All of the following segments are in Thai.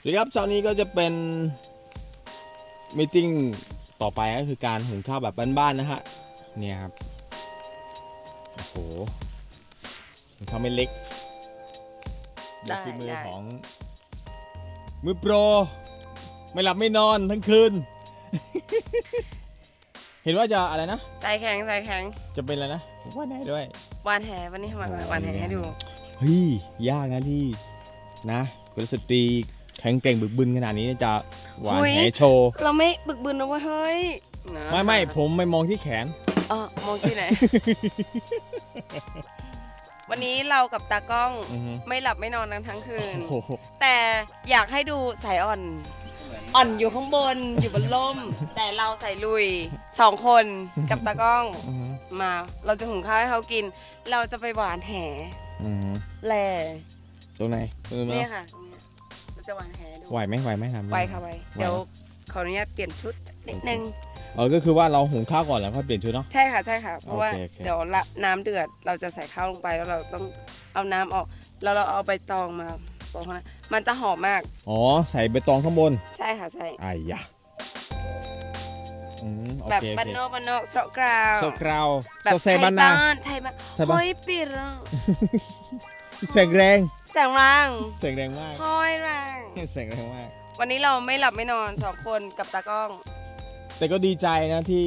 สวัสดีครับเช้านี้ก็จะเป็นมตติ팅ต่อไปก็คือการหุงข้าวแบบบ้านๆนะฮะเนี่ยครับโอ้โหหุงข้าวไม่เล็กได้ดูฝีมือได้ ของมือโปร ไม่หลับไม่นอนทั้งคืน เห็นว่าจะอะไรนะ ใจแข็งใจแข็งจะเป็นอะไรนะว่าไหนด้วย วานแหวันนี้ทำไมวานแหให้ดู เฮ้ยยากนะที่นะกุลสตรี แข็งเก่งบึกบึนขนาดนี้จะหวานเฮ้ยแหโชว์ เราไม่บึกบึนนะเว้ยเฮ้ยนะไม่ไม่ผมไม่มองที่แขนอ๋อมองที่ไหน วันนี้เรากับตากล้องอือฮึไม่หลับไม่นอนกันทั้งคืนโอ้โหแต่อยากให้ดูสายอ่อน อ่อนอยู่ข้างบนอยู่บนล่ม แต่เราใส่ลุยสองคนกับตากล้องอือฮึมา เราจะหุงข้าวให้เขากิน เราจะไปหวานแหอือฮึแหล่ตรงไหนตรงเนี่นี้ยค่ะ ตรงเนี้ยเราจะหวานแหดูไหวไหมไหวไหมทำไวค่ะไวเดี๋ยวขออนุญาตเปลี่ยนชุดนิดนึง เออก็คือว่าเราหุงข้าวก่อนแล้วค่อยเปลี่ยนชุดเนาะ ใช่ค่ะใช่ค่ะ เพราะว่าโอเคโอเค เดี๋ยวละน้ำเดือดเราจะใส่ข้าวลงไปแล้วเราต้องเอาน้ำออก แล้วเราเอาใบตองมาบอกเขานะมันจะหอมมาก อ๋อใส่ใบตองข้างบนใช่ค่ะใช่ ไอ้ยะอืมโอแบบเคโอบ้านเคนอกบ้านนอกเสาะกราว โซกราวแบบโซเซบ้านนาไทยบ้านไทยบ้านห้อยปีรอง แสงแรงแสงรังแสงแรงมากห้อยรังแสงแรงมาก วันนี้เราไม่หลับไม่นอนสองคนกับตากล้อง แต่ก็ดีใจนะที่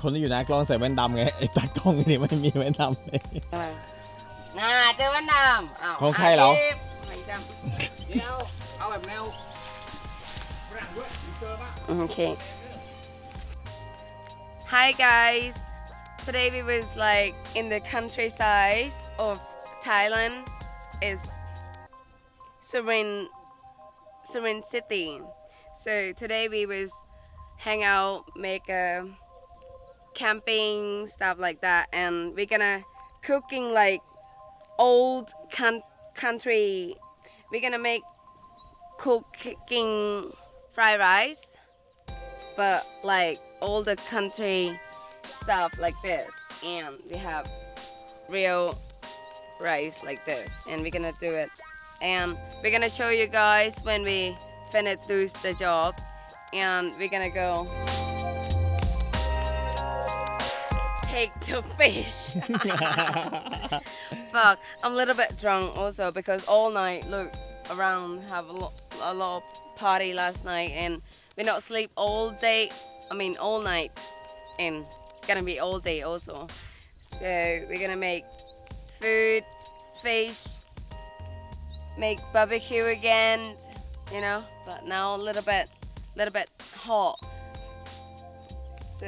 คนที่อยู่หน้ากล้องใส่แว่นดำไงไอ้ตากล้องนี่ไม่มีแว่นดำเลยอะไรน่าเจอวันดำอ้าวของใครเหรอะบไม่ดำเดี๋ยวเอาแบบแนวฝรั่งด้วยมีเจอปะ Okay. Hi guys. Today we was like in the countryside of Thailand. Is Surin Surin City. So today we was hang out, make a camping stuff like that, and we're gonna cooking like old coun- country. We're gonna make cooking fried rice but like all the country stuff like this and we have real rice like this. And we're gonna do it. And we're gonna show you guys when we finish the job. And we're gonna go take the fish. Fuck i'm a little bit drunk also because all night look around have a lot, a lot of party last night and we not sleep all day i mean all night and gonna be all day also. So we're gonna make food fish make barbecue again you know but now a little bit little bit hot so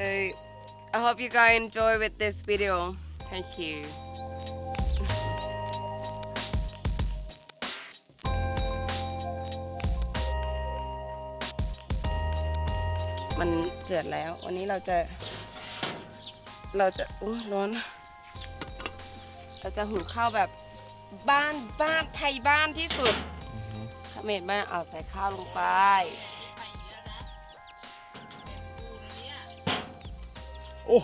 i hope you guys enjoy with this video thank you มันเดือดแล้ว วันนี้เราจะ เราจะอุ้ยร้อน เราจะหุงข้าวแบบ บ้านบ้านไทยบ้านที่สุดเขมรบ้านเอาใส่ข้าวลงไปโอ้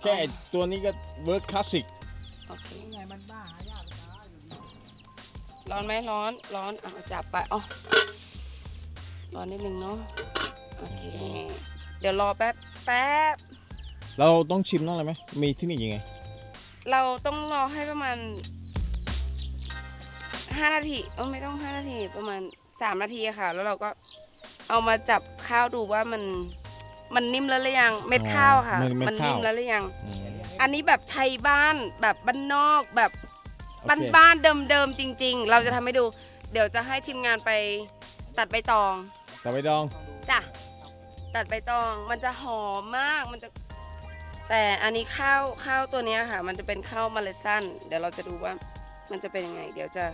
แค่ตัวนี้ก็เวิร์คคลาสสิกโอเคไงมันบ้าหายากเลยนะอยู่ดีร้อนไหมร้อนร้อนอะจับไปอ๋อร้อนนิดนึงเนาะโอเค เดี๋ยวรอแป๊บแป๊บเราต้องชิมต้องอะไรไหมมีเที่นี่ยังไง เราต้องรอให้ประมาณ 5นาทีเออไม่ต้อง5นาทีประมาณ3นาทีอะค่ะ แล้วเราก็เอามาจับข้าวดูว่ามันมันนิ่มแล้วหรือยังเม็ดข้าวค่ะอ๋อเม็ดข้าว นิ่มแล้วหรือยัง อืม อันนี้แบบไทยบ้านแบบบ้านนอกแบบโอบ้านเค บ้านๆเดิมๆจริง ๆ เราจะทำให้ดู เดี๋ยวจะให้ทีมงานไปตัดใบตอง แต่ใบดอง จ้ะตัดใบตองมันจะหอมมากมันจะ แต่อันนี้ข้าวข้าวตัวเนี้ยค่ะ มันจะเป็นข้าวมาเลซันเดี๋ยวเราจะดูว่ามันจะเป็นยังไง เดี๋ยวจะ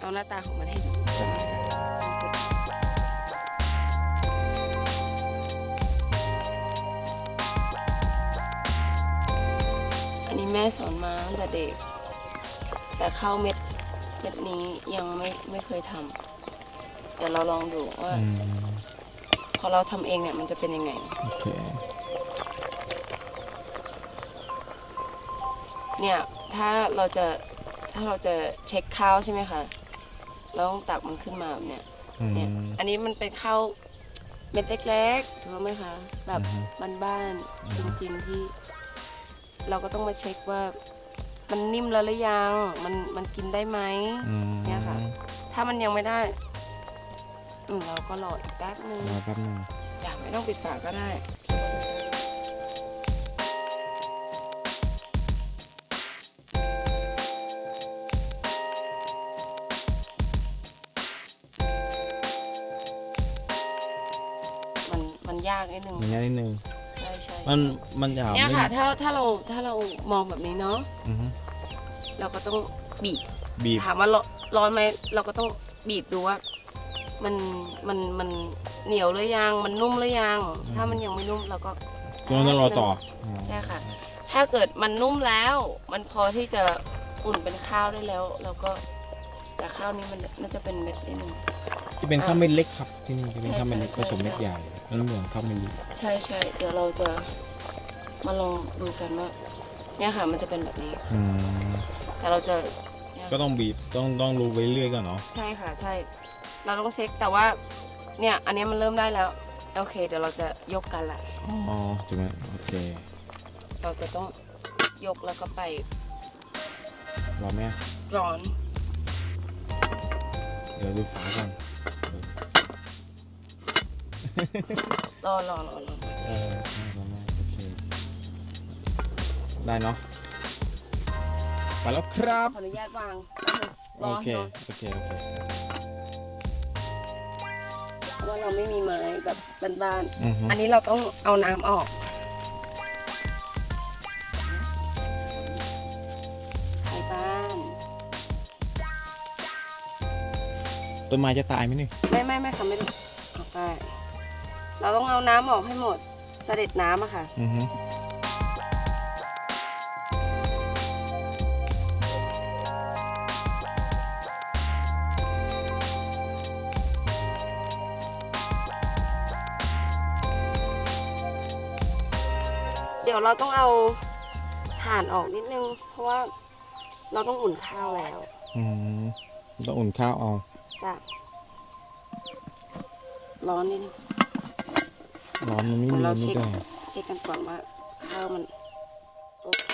เอาหน้าตาของมันให้ดูอันนี้แม่สอนมาตั้งแต่เด็ก แต่ข้าวเม็ดเม็ดนี้ยังไม่ไม่เคยทำเดี๋ยวเราลองดูว่า อืมพอเราทำเองเนี่ยมันจะเป็นยังไง โอเคเนี่ยถ้าเราจะถ้าเราจะเช็คข้าวใช่ไหมคะ เราต้องตักมันขึ้นมาแบบเนี่ยอืม เนี่ย อันนี้มันเป็นข้าวเม็ดเล็กๆถูกไหมคะ แบบอือฮึบ้านอือๆฮึจริงๆที่ เราก็ต้องมาเช็คว่า มันนิ่มแล้วหรือยัง มันมันกินได้ไหม อืมเนี่ยค่ะ ถ้ามันยังไม่ได้ อืมเราก็รออีกแป๊บนึงรอแป๊บนึง อย่าไม่ต้องปิดฝาก็ได้ากนิดนึงอย่างนี้นิดนึงใช่ใช่มันมันจะเนี่ยไม่ค่ะ ถ้าถ้าเราถ้าเรามองแบบนี้เนาะอือฮึเราก็ต้องบีบบีบถามว่าร้อนร้อนไหมเราก็ต้องบีบดูว่า มันมันมันเหนียวหรือยังมันนุ่มหรือยังถ้ามันยังไม่นุ่มเราก็ต้องต้องรอต่อใช่ค่ะ ถ้าเกิดมันนุ่มแล้ว มันพอที่จะอุ่นเป็นข้าวได้แล้ว เราก็ แต่ข้าวนี้มันน่าจะเป็นเม็ดนิดนึงที่เป็นข้าวเม็ดเล็กครับที่นี่จะเป็นใช่ข้าวเม็ดเล็กใช่ผสมเม็ดใช่ใหญ่แล้วเหมือนข้าวเม็ดเล็กใช่ใช่เดี๋ยวเราจะมาลองดูกันว่าเนี่ยค่ะมันจะเป็นแบบนี้ อืมแต่เราจะเนี่ยก็ต้องบีบต้องต้องรู้ไปเรื่อยก่อนเนาะใช่ค่ะใช่ เราต้องเช็คแต่ว่า เนี่ย อันนี้มันเริ่มได้แล้ว โอเค เดี๋ยวเราจะยกกันละ อ๋อถูกไหมโอเค เราจะต้องยกแล้วก็ไปรอแม่ร้อน เดี๋ยวดูฝาก่อนรอรอรอรอเออรอแม่โอเคได้เนาะไปแล้วครับ ขออนุญาตวางรโออเคให้ร้อนโอเค โอเคเพราะว่าเราไม่มีไม้แบบบ้านอือฮึๆอันนี้เราต้องเอาน้ำออก ต้นไม้จะตายไหมนี่ไม่ไม่ไม่ค่ะไม่ต้องออกได้เราต้องเอาน้ำออกให้หมดเสด็จน้ำอะค่ะ อือฮึเดี๋ยวเราต้องเอาถ่านออกนิดนึง เพราะว่าเราต้องอุ่นข้าวแล้ว อืมต้องอุ่นข้าวเอา จ้ะร้อนนิดนึง ร้อนมันไม่เดี๋มียวเราไม่เช็คได้เช็คกันก่อนว่าข้าวมันโอเค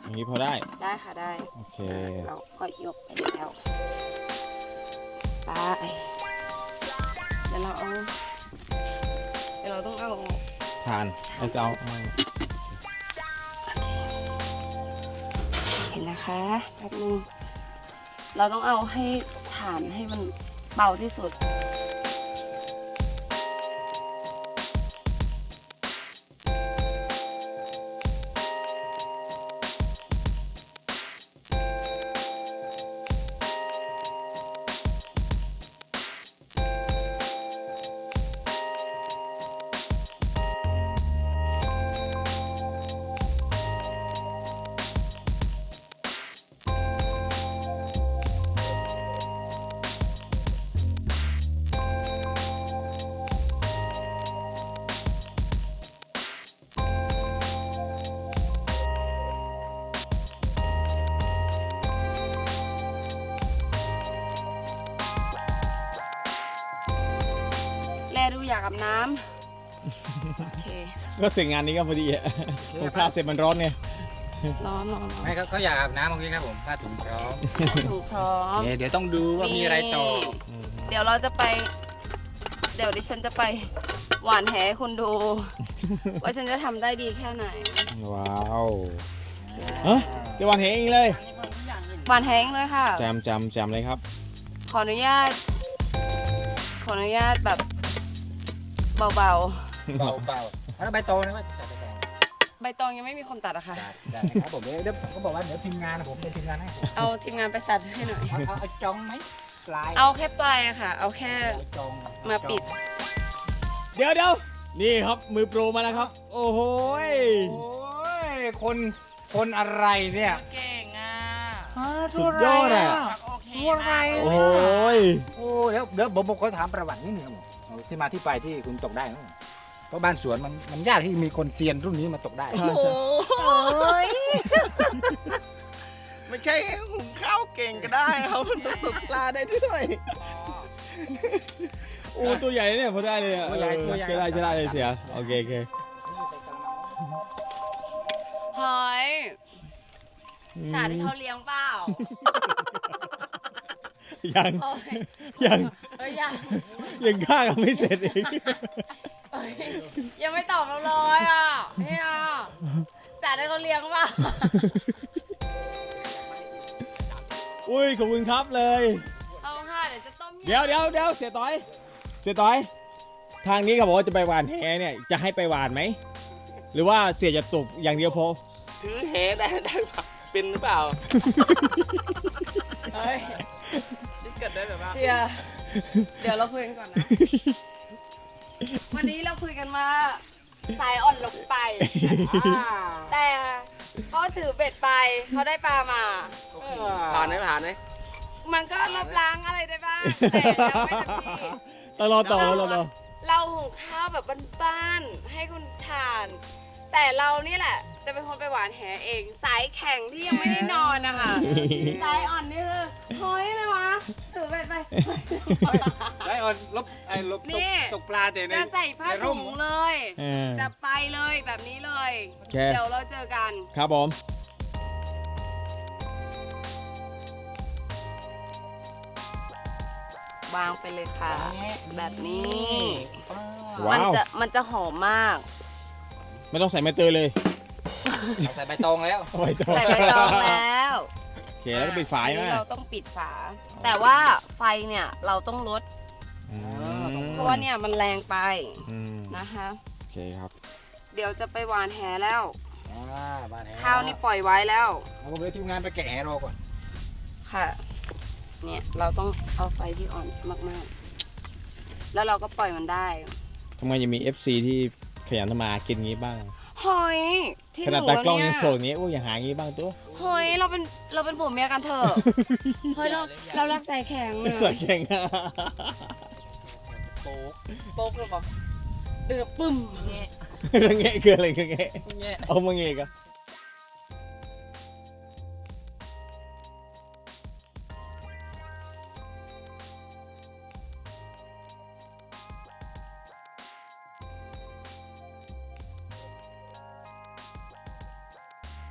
อย่างนี้พอได้ ได้ค่ะได้ โอเค เราก็ยกไปแล้วไปเดี๋ยวเราเอาเดี๋ยวเราต้องเอาทานแล้วจะเอาเอาเห็นนะคะแป๊บนึงเราต้องเอาให้ ฐานให้มันเบาที่สุดากอาบน้ำโอเคก็เสร็จงานนี้ก็พอดีอะผมพลาดเสร็จมันร้อนไงร้อนร้อนร้อนไม่เขาเขาอยากอาบน้ำเมื่อกี้ครับผมผ้าถุงพร้อมถูกพร้อมเดี๋ยวเดี๋ยวต้องดูว่ามีอะไรต่ออืมเดี๋ยวเราจะไป เดี๋ยวดิฉันจะไปหวานแหให้คุณดู ว่าฉันจะทำได้ดีแค่ไหนว้าวเฮ้ยจะวางเหงเองเลยหวานแหงเลยค่ะ จำจำจำเลยครับ ขออนุญาต ขออนุญาตแบบ เบาเบาเบาแล้วใบโตนะว่าจัดใบโตๆใบตองยังไม่มีคนตัดอะค่ะจัดได้ครับผมเดี๋ยวเดี๋ยวเขาบอกว่าเดี๋ยวทีมงานนะผมเป็นทีมงานให้เอาทีมงานไปตัดให้หน่อย เอาเอาเอาจองไหมปลายเอาแค่ปลายอะค่ะ เอาแค่เอาจองมาปิด เดี๋ยวเดี๋ยวนี่ครับมือโปรมาแล้วครับ โอ้โหยโอ้ยคนคนอะไรเนี่ยเก่งอะสุดยอดอะโอเคตัวอะไรโอ้โหยโอ้เดี๋ยวเดี๋ยวผมผมขอถามประวัตินิดนึงครับผมเอา ที่มาที่ไปที่คุณตกได้ครับผมเพราะบ้านสวนมันมันยากที่มีคนเซียนรุ่นนี้มาตกได้ โอ้โหไม่ใช่หุงข้าวเก่งก็ได้ครับมันต้องตกปลาได้ด้วยโอ้ตัวใหญ่เนี่ยพอได้เลยอะตัวใหญ่เออตัวใหญ่ใช่ได้ใช่ได้เลยเสียโอเคโอเคเฮ้ยสาที่เขาเลี้ยงเปล่า ยังโอ้ยยังเอ้ยยังยังฆ่ากันไม่เสร็จอีกเอ้ยยังไม่ตอบเราเลยอะเฮียสาที่เขาเลี้ยงเปล่าอุ้ยขอบคุณครับเลย เอาค่ะเดี๋ยวจะต้มเดี๋ยวเดี๋ยวเดี๋ยวเสียต้อย เสียต้อย ทางนี้เขาบอกว่าจะไปหวานแหเนี่ยจะให้ไปหวานไหมหรือว่าเสียจะตกอย่างเดียวพอ ถือแหได้ได้ปะเป็นหรือเปล่าเฮ้ย คิดกันได้แบบว่าเดี๋ยวเดี๋ยวเราคุยกันก่อนนะ วันนี้เราคุยกันมาสายอ่อนลงไปแต่เขาถือเบ็ดไปเขาได้ปลามา ผ่านไหมผ่านไหมมันก็ลบล้างอะไรได้บ้างแต่ยังไม่ทันที ต้องรอต่อรอต่อ เราหุงข้าวแบบบ้านๆให้คุณทาน แต่เรานี่แหละ จะเป็นคนไปหวานแหเอง สายแข็งที่ยังไม่ได้นอนนะคะสายอ่อนนี่คือเฮ้ยเลยวะถือเบ็ดไปไอ้ออนลบไอ้ลบตนี่ กตกปลาแต่ในจะใส่ผ้าในร่ถุมงเลย เออ จะไปเลยแบบนี้เลย โอเค เดี๋ยวเราเจอกัน ครับผม วางไปเลยค่ะ แบบนี้ ว้าว มันจะมันจะหอมมาก ไม่ต้องใส่ใบเตยเลยเอาใส่ใบตองแล้วเอาใบตองใส่ใบตองแล้วโอเคแล้วก็ปิดฝายอันนะนี้เราต้องปิดฝา แต่ว่าไฟเนี่ยเราต้องลดอืมเพราะว่าเนี่ยมันแรงไปอืมนะคะ โอเคครับ เดี๋ยวจะไปหวานแหแล้วอ่าบ้านแหข้าวนี่ปล่อยไว้แล้วเอาผมเลยทีมงานไปแกะแหรอก่อน ค่ะ เนี่ยเราต้องเอาไฟที่อ่อนมากๆ แล้วเราก็ปล่อยมันได้ทำไมยังมี FC ที่ ขยันทำมาหากินงี้บ้างหอยที่ขหนาดนูตากล้องเนี่ยังยโสดงี้โอ้ยอย่าหางี้บ้างตัวเฮ้ยเราเป็นเราเป็นผัวเมียกันเถอะเฮ้ยเราเรารักใจแข็งอะสวยแข่งอะโป๊กโป๊กหรือเปล่าเดือปึ้มแง่เงี้ยคืออะไรคือเงี้ยแง่เอามาเงี้ยกัน